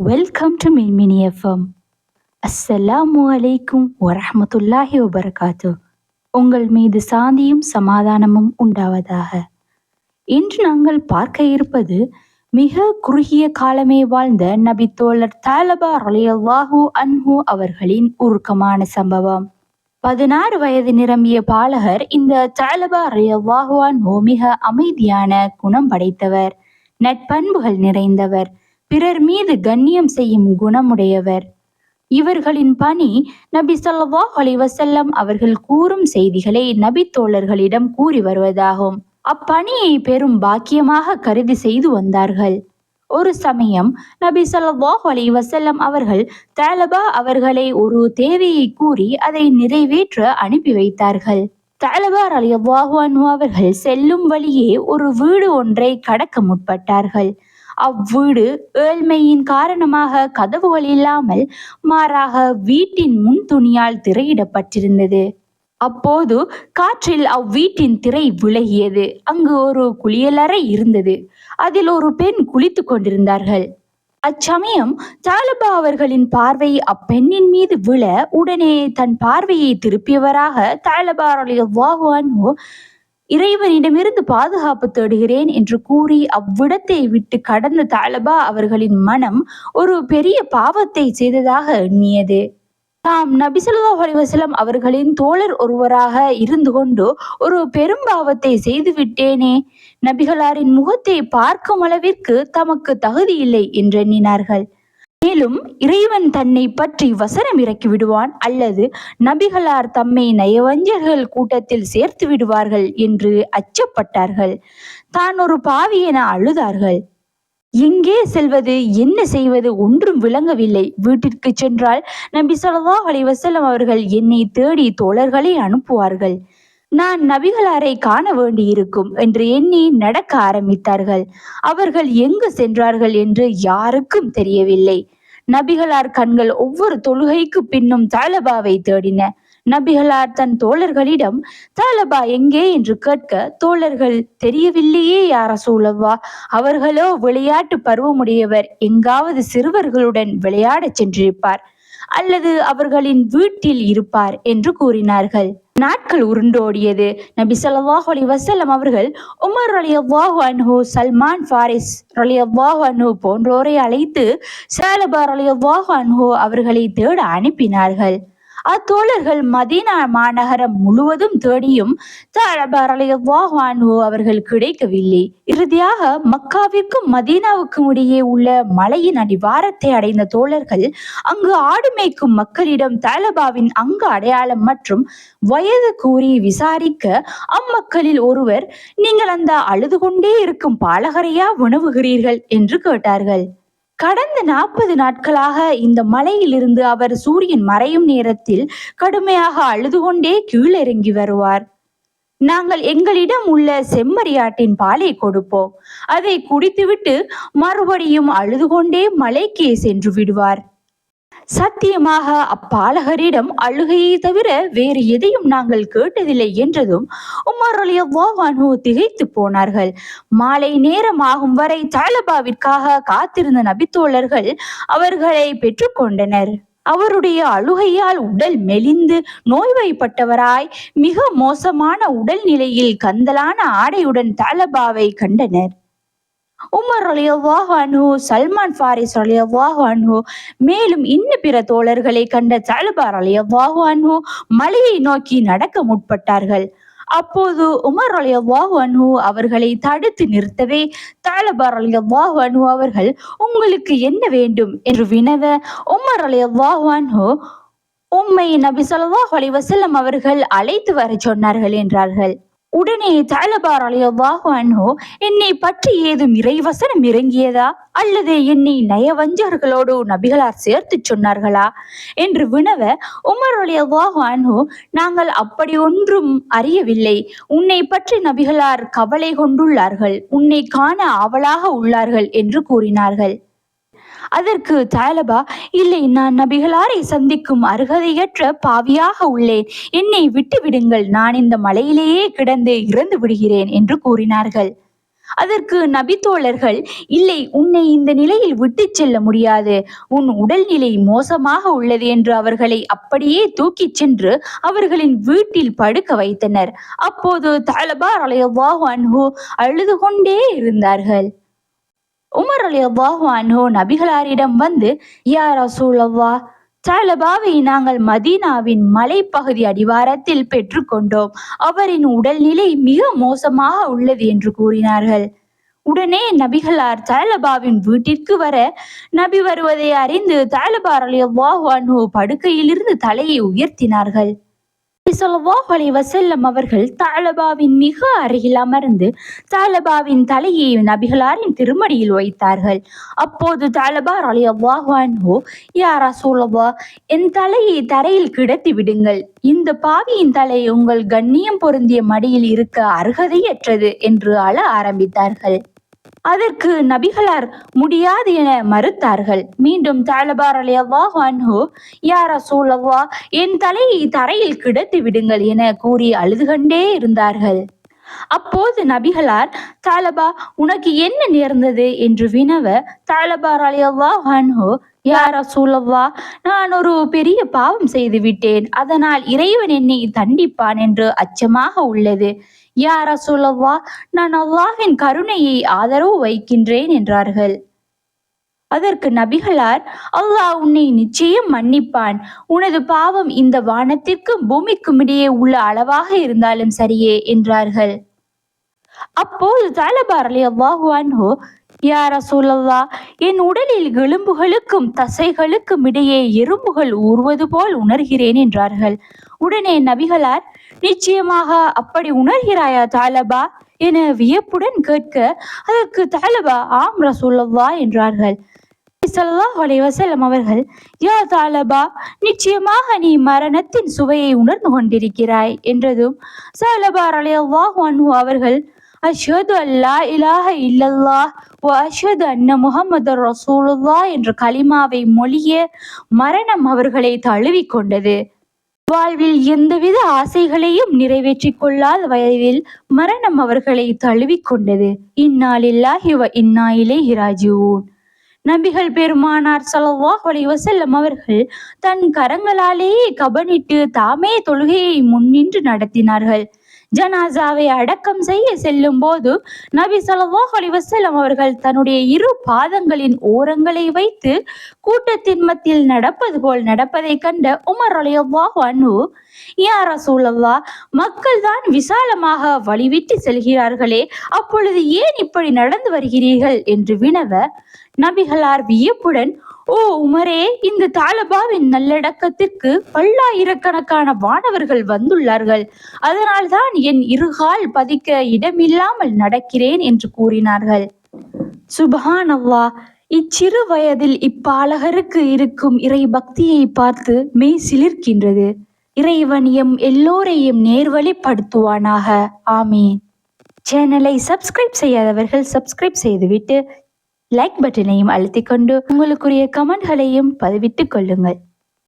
Welcome to Minmini FM அஸ்ஸலாமு அலைக்கும் வரஹமத்துல்லாஹி வபரகாத்து உங்கள் மீது சாந்தியும் சமாதானமும் உண்டாவதாக. இன்று நாங்கள் பார்க்க இருப்பது மிக குறுகிய காலமே வாழ்ந்த நபி தோழர் தாலபா ரலியல்லாஹு அன்ஹு அவர்களின் உருக்கமான சம்பவம். பதினாறு வயது நிரம்பிய பாலகர் இந்த தாலபா ரலியல்லாஹு அன்ஹு மிக அமைதியான குணம் படைத்தவர் நட்பண்புகள் நிறைந்தவர் பிறர் மீது கண்ணியம் செய்யும் குணமுடையவர். இவர்களின் பணி நபி சொல்லவா அலிவசல்லம் அவர்கள் கூறும் செய்திகளை நபி தோழர்களிடம் கூறி வருவதாகும். அப்பணியை பெரும் பாக்கியமாக கருதி செய்து வந்தார்கள். ஒரு சமயம் நபி ஸல்லல்லாஹு அலைஹி வசல்லம் அவர்கள் தாலபா அவர்களை ஒரு தேவையை கூறி அதை நிறைவேற்ற அனுப்பி வைத்தார்கள். தாலபார் அலி அன்ஹு அவர்கள் செல்லும் வழியே ஒரு வீடு ஒன்றை கடக்க முற்பட்டார்கள். அவ்வீடு ஏழ்மையின் காரணமாக கதவுகள் இல்லாமல் மாறாக வீட்டின் முன் துணியால் திரையிடப்பட்டிருந்தது. அப்போது காற்றில் அவ்வீட்டின் திரை விலகியது. அங்கு ஒரு குளியலறை இருந்தது. அதில் ஒரு பெண் குளித்து கொண்டிருந்தார்கள். அச்சமயம் தாலபா அவர்களின் பார்வை அப்பெண்ணின் மீது விழ உடனே தன் பார்வையை திருப்பியவராக தாலபா வாகுவானோ இறைவனிடமிருந்து பாதுகாப்பு தேடுகிறேன் என்று கூறி அவ்விடத்தை விட்டு கடந்த தாலபா அவர்களின் மனம் ஒரு பெரிய பாவத்தை செய்ததாக எண்ணியது. தாம் நபிசல்லா அலிவசலம் அவர்களின் தோழர் ஒருவராக இருந்து கொண்டு ஒரு பெரும்பாவத்தை செய்துவிட்டேனே நபிகளாரின் முகத்தை பார்க்கும் அளவிற்கு தமக்கு தகுதி இல்லை என்றெண்ணினார்கள். மேலும் இறைவன் தன்னை பற்றி வசனம் இறக்கி விடுவான் அல்லது நபிகளார் தம்மை நயவஞ்சர்கள் கூட்டத்தில் சேர்த்து விடுவார்கள் என்று அச்சப்பட்டார்கள். தான் ஒரு பாவி என அழுதார்கள். எங்கே செல்வது என்ன செய்வது ஒன்றும் விளங்கவில்லை. வீட்டிற்கு சென்றால் நபி சொல்லா அலைவசலம் அவர்கள் என்னை தேடி தோழர்களை அனுப்புவார்கள். நான் நபிகளாரை காண வேண்டியிருக்கும் என்று எண்ணி நடக்க ஆரம்பித்தார்கள். அவர்கள் எங்கு சென்றார்கள் என்று யாருக்கும் தெரியவில்லை. நபிகளார் கண்கள் ஒவ்வொரு தொழுகைக்கு பின்னும் தாலபாவை தேடின. நபிகளார் தன் தோழர்களிடம் தாலபா எங்கே? என்று கேட்க தோழர்கள் தெரியவில்லையே யார சூழவா அவர்களோ விளையாட்டு பருவமுடையவர். எங்காவது சிறுவர்களுடன் விளையாடச் சென்றிருப்பார். அல்லது அவர்களின் வீட்டில் இருப்பார் என்று கூறினார்கள். நாட்கள் உருண்டோடியது. நபி சல்லாஹ் அலி வசல்லம் அவர்கள் உமர் ரலியல்லாஹு அன்ஹு சல்மான் ஃபாரிஸ் ரலியல்லாஹு அன்ஹு போன்றோரை அழைத்து சாலபா ரலியல்லாஹு அன்ஹு அவர்களை தேட அனுப்பினார்கள். அத்தோழர்கள் மதீனா மாநகரம் முழுவதும் தேடியும் அவர்கள் கிடைக்கவில்லை. இறுதியாக மக்காவிற்கும் மதீனாவுக்கும் இடையே உள்ள மலையின் அடிவாரத்தை அடைந்த தோழர்கள் அங்கு ஆடு மேய்க்கும் மக்களிடம் தாலபாவின் அங்கு அடையாளம் மற்றும் வயது கூறி விசாரிக்க அம்மக்களில் ஒருவர் நீங்கள் அந்த அழுது கொண்டே இருக்கும் பாலகரையா உணவுகிறீர்கள்? என்று கேட்டார்கள். கடந்த நாற்பது நாட்களாக இந்த மலையிலிருந்து அவர் சூரியன் மறையும் நேரத்தில் கடுமையாக அழுது கொண்டே கீழிறங்கி வருவார். நாங்கள் எங்களிடம் உள்ள செம்மறியாட்டின் பாலை கொடுப்போம். அதை குடித்துவிட்டு மறுபடியும் அழுது கொண்டே மலைக்கே சென்று விடுவார். சத்தியமாக அப்பாலகரிடம் அழுகையை தவிர வேறு எதையும் நாங்கள் கேட்டதில்லை என்றதும் உமர் அலியவானு திகைத்து போனார்கள். மாலை நேரம் ஆகும் வரை தாலபாவிற்காக காத்திருந்த நபித்தோழர்கள் அவர்களை பெற்றுக்கொண்டனர். அவருடைய அழுகையால் உடல் மெலிந்து நோய்வாய்ப்பட்டவராய் மிக மோசமான உடல் நிலையில் கந்தலான ஆடையுடன் தாலபாவை கண்டனர். உமர் அலியவாஹ் அன்ஹு சல்மான் ஃபாரிஸ் அலியவாஹ் அன்ஹு மேலும் இன்னும் பிற தோழர்களை கண்ட தாலிபார் அலியவாஹ் அன்ஹு மலையை நோக்கி நடக்க முற்பட்டார்கள். அப்போது உமர் அலியவாஹ் அன்ஹு அவர்களை தடுத்து நிறுத்தவே தாலிபார் அலியவாஹ் அவர்கள் உங்களுக்கு என்ன வேண்டும்? என்று வினவ உமர் அலியவாஹ் அன்ஹு உம்மை நபி ஸல்லல்லாஹு அலைஹி அவர்கள் அழைத்து வர சொன்னார்கள் என்றார்கள். உடனே தலபார் அலியல்லாஹு அன்ஹு என்னை பற்றி ஏதும் இறைவசனம் இறங்கியதா? அல்லது என்னை நயவஞ்சர்களோடு நபிகளார் சேர்த்து சொன்னார்களா? என்று வினவ உமர் அலியல்லாஹு அன்ஹு நாங்கள் அப்படி ஒன்றும் அறியவில்லை. உன்னை பற்றி நபிகளார் கவலை கொண்டுள்ளார்கள். உன்னை காண ஆவலாக உள்ளார்கள் என்று கூறினார்கள். அதற்கு தாலபா இல்லை நான் நபிகளாரை சந்திக்கும் அருகதையற்ற பாவியாக உள்ளேன். என்னை விட்டு விடுங்கள் நான் இந்த மலையிலேயே கிடந்து இறந்து விடுகிறேன் என்று கூறினார்கள். அதற்கு நபித்தோழர்கள் இல்லை உன்னை இந்த நிலையில் விட்டுச் செல்ல முடியாது. உன் உடல்நிலை மோசமாக உள்ளது என்று அவர்களை அப்படியே தூக்கிச் சென்று அவர்களின் வீட்டில் படுக்க வைத்தனர். அப்போது தாலபார் அலையல்லாஹு அன்ஹு அழுது கொண்டே இருந்தார்கள். உமர் அலையல்லாஹு அன்ஹு நபிகளாரிடம் வந்து யா ரசூலல்லா தாலபாவை நாங்கள் மதீனாவின் மலைப்பகுதி அடிவாரத்தில் பெற்றுக்கொண்டோம். அவரின் உடல்நிலை மிக மோசமாக உள்ளது என்று கூறினார்கள். உடனே நபிகளார் தலபாவின் வீட்டிற்கு வர நபி வருவதை அறிந்து தாலபார் அலியல்லாஹு அன்ஹு படுக்கையிலிருந்து தலையை உயர்த்தினார்கள். நபி ஸல்லல்லாஹு அலைஹி அவர்கள் தாலபாவின் மிக அருகில் அமர்ந்து தாலபாவின் தலையை நபிகளாரின் திருமடியில் வைத்தார்கள். அப்போது தாலபார் அலி அன்ஹு யாரா ரசூலல்லாஹ் என் தலையை தரையில் கிடத்தி விடுங்கள். இந்த பாவியின் தலை உங்கள் கண்ணியம் பொருந்திய மடியில் இருக்க அருகதையற்றது என்று அழ ஆரம்பித்தார்கள். அதற்கு நபிகளார் முடியாது என மறுத்தார்கள். மீண்டும் தாலபார் அலியல்லாஹு அன்ஹு யாரா ரசூலல்லாஹ் என் தலையை தரையில் கிடத்தி விடுங்கள் என கூறி அழுது கொண்டே இருந்தார்கள். அப்போது நபிகளார் தாலபா உனக்கு என்ன நேர்ந்தது? என்று வினவ தாலபார் அலியல்லாஹு அன்ஹு யாரா சூழவா நான் ஒரு பெரிய பாவம் செய்து விட்டேன். அதனால் இறைவன் என்னை தண்டிப்பான் என்று அச்சமாக உள்ளது. யாரா சூழவா நான் அல்லாஹ்வின் கருணையை ஆதரவு வைக்கின்றேன் என்றார்கள். அதற்கு நபிகளார் அல்லாஹ் உன்னை நிச்சயம் மன்னிப்பான். உனது பாவம் இந்த வானத்திற்கும் பூமிக்கும் இடையே உள்ள அளவாக இருந்தாலும் சரியே என்றார்கள். அப்போது தாலபார் அலி அல்லாஹு யா ரசூலல்லா என் உடலில் எலும்புகளுக்கும் தசைகளுக்கும் இடையே எறும்புகள் ஊறுவது போல் உணர்கிறேன் என்றார்கள். உடனே நபிகளார் நிச்சயமாக அப்படி உணர்கிறாயா தாலபா? என வியப்புடன் கேட்க அதற்கு தாலபா ஆம் ரசூலல்லா என்றார்கள். ஸல்லல்லாஹு அலைஹி அவர்கள் யா தாலபா நிச்சயமாக நீ மரணத்தின் சுவையை உணர்ந்து கொண்டிருக்கிறாய் என்றதும் சாலபார் அலையல்லாஹு அன்ஹு அவர்கள் அஷ்ஹது அல்லா இலாஹ இல்லல்லாஹ் ஓ அஷ்ஹது அன்ன முகமது ரசூலுல்லா என்ற கலிமாவை மொழிய மரணம் அவர்களை தழுவிக் கொண்டது வாழ்வில் எந்தவித ஆசைகளையும் நிறைவேற்றிக் கொள்ளாத வயதில் மரணம் அவர்களை தழுவிக் கொண்டது இந்நாளில்லாஹி வ இன்னா இலைஹி ராஜிஊன். நபிகள் பெருமானார் சலவாஹ் அலைஹி அவர்கள் தன் கரங்களாலேயே கபனிட்டு தாமே தொழுகையை முன்னின்று நடத்தினார்கள். ஜனாசாவை அடக்கம் செய்ய செல்லும் போது நபி ஸல்லல்லாஹு அலைஹி அவர்கள் தன்னுடைய இரு பாதங்களின் ஓரங்களை வைத்து கூட்டத்தின் மத்தியில் நடப்பது போல் நடப்பதை கண்ட உமர் ரலியல்லாஹு அன்ஹு யா மக்கள் தான் விசாலமாக வழிவிட்டு செல்கிறார்களே அப்பொழுது ஏன் இப்படி நடந்து வருகிறீர்கள்? என்று வினவ நபிகளார் வியப்புடன் ஓ உமரே இந்த தாலபாவின் நல்லடக்கத்திற்கு பல்லாயிரக்கணக்கான வானவர்கள் வந்துள்ளார்கள். அதனால்தான் என் இருகால் பதிக்க இடமில்லாமல் நடக்கிறேன் என்று கூறினார்கள். சுபஹான் அல்லாஹ் இச்சிறு வயதில் இப்பாலகருக்கு இருக்கும் இறை பக்தியை பார்த்து மெய் சிலிர்க்கின்றது இறைவன் எம் எல்லோரையும் நேர்வழிப்படுத்துவானாக. ஆமீன். சேனலை சப்ஸ்கிரைப் செய்யாதவர்கள் சப்ஸ்கிரைப் செய்துவிட்டு லைக் பட்டனையும் அழுத்திக் கொண்டு உங்களுக்குரிய கமெண்ட்களையும் பதிவிட்டுக் கொள்ளுங்கள்.